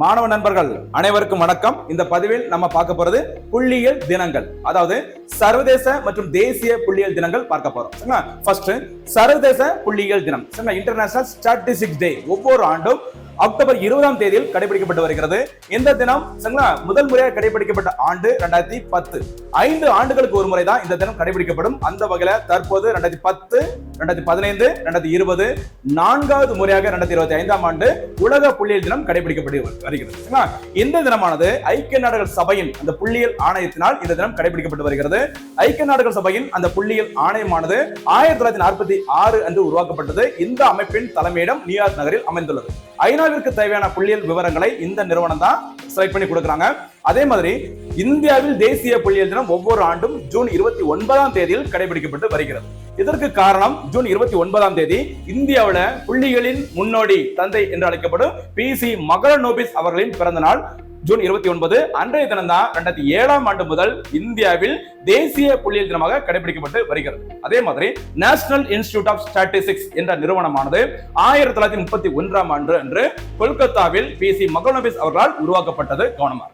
மாணவ நண்பர்கள் அனைவருக்கும் வணக்கம். இந்த பதிவில் நம்ம பார்க்க போறது புள்ளியியல் தினங்கள். அதாவது சர்வதேச மற்றும் தேசிய புள்ளியியல் தினங்கள் பார்க்க போறோம். ஃபர்ஸ்ட் சர்வதேச புள்ளியியல் தினம். இன்டர்நேஷனல் ஸ்டாட்டிஸ்டிக்ஸ் டே ஒவ்வொரு ஆண்டும் அக்டோபர் இருபதாம் தேதியில் கடைபிடிக்கப்பட்டு வருகிறது. இந்த தினம்? முதல் முறையாக கடைபிடிக்கப்பட்ட ஆண்டு ரெண்டாயிரத்தி பத்து. ஐந்து ஆண்டுகளுக்கு ஒரு முறை தான் இந்த தினம் கடைபிடிக்கப்படும். அந்த வகையில தற்போது ரெண்டாயிரத்தி பத்து ரெண்டாயிரத்தி பதினைந்து ரெண்டாயிரத்தி இருபது நான்காவது முறையாக ரெண்டாயிரத்தி இருபத்தி ஐந்தாம் ஆண்டு உலக புள்ளியியல் தினம் கடைபிடிக்கப்பட்டு வருகிறது. சரிங்களா? இந்த தினமானது ஐக்கிய நாடுகள் சபையின் அந்த புள்ளியியல் ஆணையத்தினால் இந்த தினம் கடைபிடிக்கப்பட்டு வருகிறது. ஐக்கிய நாடுகள் சபையின் அந்த புள்ளியியல் ஆணையமானது ஆயிரத்தி தொள்ளாயிரத்தி நாற்பத்தி ஆறு அன்று உருவாக்கப்பட்டது. இந்த அமைப்பின் தலைமையிடம் நியூயார்க் நகரில் அமைந்துள்ளது. ஐநாவிற்கு தேவையான புள்ளியியல் விவரங்களை இந்த நிறுவனம் தான் செலக்ட் பண்ணி கொடுக்குறாங்க. அதே மாதிரி இந்தியாவில் தேசிய புள்ளியியல் தினம் ஒவ்வொரு ஆண்டும் ஜூன் இருபத்தி ஒன்பதாம் தேதியில் கடைபிடிக்கப்பட்டு வருகிறது. இதற்கு காரணம் ஜூன் இருபத்தி ஒன்பதாம் தேதி இந்தியாவுல புள்ளிகளின் முன்னோடி தந்தை என்று அழைக்கப்படும் பி சி மகளநோபிஸ் அவர்களின் பிறந்த நாள் ஜூன் இருபத்தி ஒன்பது. அன்றைய தினம் தான் ரெண்டாயிரத்தி ஏழாம் ஆண்டு முதல் இந்தியாவில் தேசிய புள்ளியியல் தினமாக கடைபிடிக்கப்பட்டு வருகிறது. அதே மாதிரி நேஷனல் இன்ஸ்டிடியூட் ஆஃப் ஸ்டாட்டிஸ்டிக்ஸ் என்ற நிறுவனமானது ஆயிரத்தி தொள்ளாயிரத்தி முப்பத்தி ஒன்றாம் ஆண்டு அன்று கொல்கத்தாவில் பி சி மகனோபிஸ் அவர்களால் உருவாக்கப்பட்டது. கவனமாக